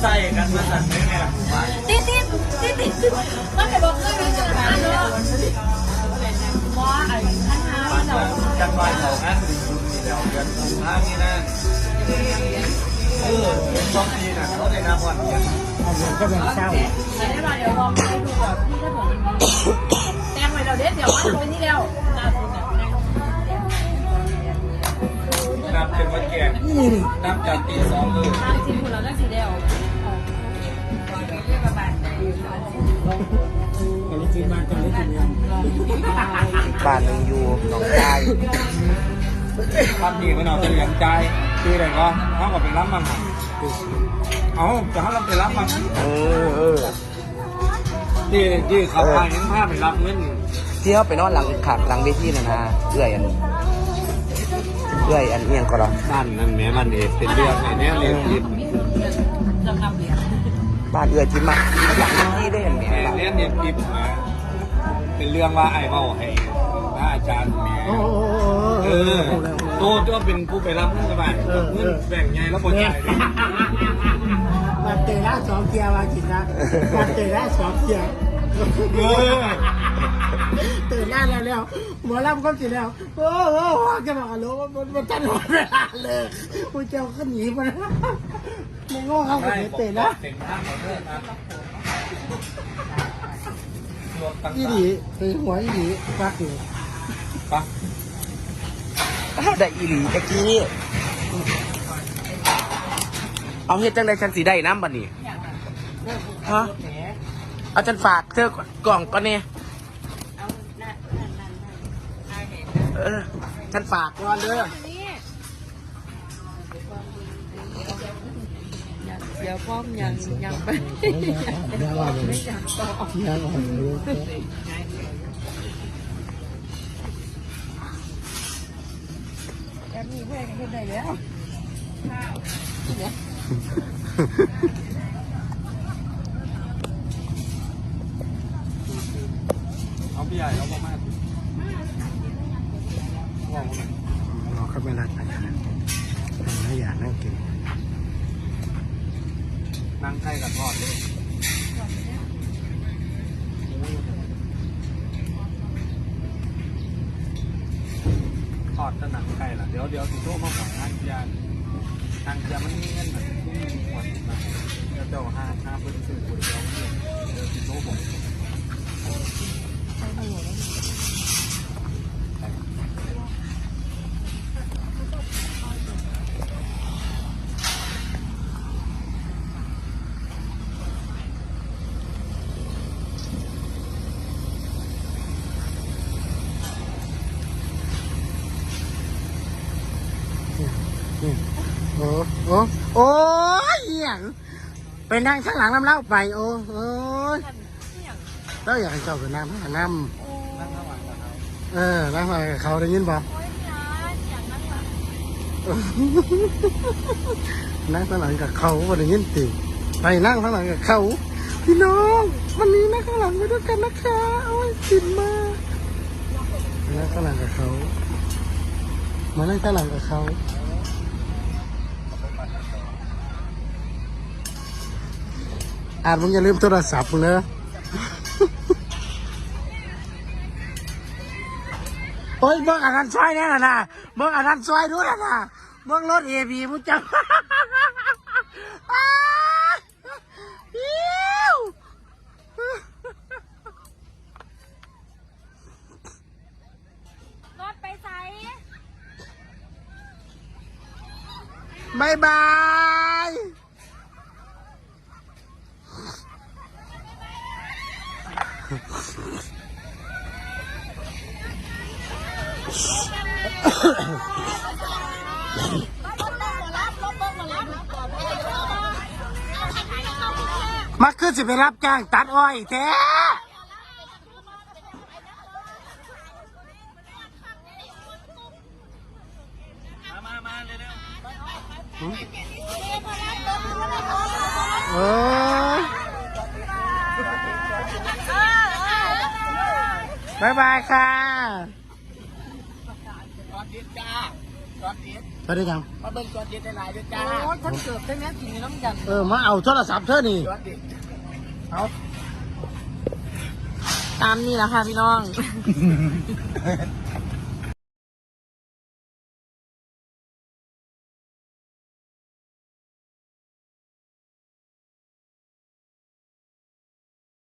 ใส่กันมาสั่นไม่ไงล่ะผมว่าติดติดติดติดมันจะบอกเรื่องจะมาเนาะว่าไอ้ท่านหาบ้านเราเราจังหวัดเขางานดีรุ่นนี่แล้วเดือนกุมภาพันธ์นี่นะเออช่องนี้นะเขาได้นาพรเนี่ยเอาเงินก็เป็นเศร้าได้มาเดี๋ยวลองไปดูก่อนพี่ถ้าผมแตงไว้เราเด็ดเดี๋ยวว่าตัวนี้แล้วล่าสุดเนี่ยนับเป็นวันแก่นี่นี่นับจากตีสองเลยตามจริงคุณเราได้สีเดียว เรียกชิ้นมาจังเลยทีเดียวบ้านหนึ่งอยู่หนองคายทำดีไมันเอาจะเหลี่ยมใจคืออะไรก็เขาก็ไปรับมันเอาจะให้เราไปรับมันเออเออที่ที่เขาพาเห็นภาพไปรับเงินที่เขาไปนอนหลังขับหลังเวทีนะนะเอื้อยอันเอื้อยอันเอียงก็หรอบ้านนั่นแม่มันเองเป็นเรื่องไงเนี่ยเรียนผิดเรานำเรียญ บ้านเอื้อยที่มาอยากให้ได้เห็นไหมแม่เรียนเรียนผิดมาเป็นเรื่องว่าไอ้เมาให้พระอาจารย์แม่โอ้โหเออโตตัวเป็นผู้ไปรับเงินกับบ้าเงินแบ่งไงแล้วบ่จ่ายเลยมาเตะละสองเกียร์มาจิตนะมาเตะละสองเกียร์เออ ตื่นหน้แล้วแล้วหมอลำก็จิแล้ว โอ้โหจะบอกกันรู้ว่ามันมันจะหนอนเวลาเลยกูเจ้าก็หนีมาแล้วมึงโง่เขาไปเตะละเต็มทางหมดเลยครับรถต่างอีหลีไปหัวอีหลีฟักอยู่ๆปะได้อีหลีตะกี้เอาเฮ็ดจังไดฉันสีได้น้ำบัดนี้ฮะเอาฉันฝากเธอกล่องก่อนเนี่ย เออฉันฝากก่อนเด้อเดี๋ยวป้อมยังยังไปยังอ่อนเลยยังอ่อนเลยแอบมีเพื่อนกันได้แล้วเอาพี่ใหญ่เอาประม ไปรักไปนะไม่อยากนั่งกิน นั่งใกล้กับทอดเลยทอดจะหนังไก่ละเดี๋ยวเดี๋ยวสิโตมาบอทางยานทางยามันมีเงินแบบที่มีขวดมาเดี๋ยวเจ้าห้าห้าเพื่อนซื้อคนเดียเดียว โอ้โอ้โอ้ยเหี้ยงไปนั่งข้างหลังน้ำเล่าไป โอ้โอ้ยแล้วอยากให้เจ้าไปนั่งข้างหลังน้นั่งข้างหลังกับเขาำเออนั่งข้างหลังกับเขาได้ยินป่ะนั่งข้างหลังกับเขาบ่ได้ยินติไปนั่งข้างหลังกับเขาพี่น้องวันนี้นั่งข้างหลังไปด้วยกันนะคะโอ้ยกินมากนั่งข้างหลังกับเขามานั่งข้างหลังกับเขา อาจมึงอย่าลืมโทรศัพท์มึงเนอะโอ้ยเบิ่งอันนั้นช่วยแน่น่ะนะเบิ่งอันนั้นช่วยด้วยน่ะนะเบิ่งรถเอพีมึงจังอ้าวอิ๊วรถไปใส่บายบาย มาขึ้นสิไปรับจ้างตัดอ้อยแท้มามามาเร็วโอ้ย บายบายค่ะๆจอดดิจ้าจอดดิไปได้ยังมาเบิ่งจอดเด็ดหลายๆด้วยจ้าโอ้ยคนเกือบได้แม่กินน้ำกันเออมาเอาโทรศัพท์เธอนี่จอดเด็ดเอาตามนี่แหละค่ะพี่น้อง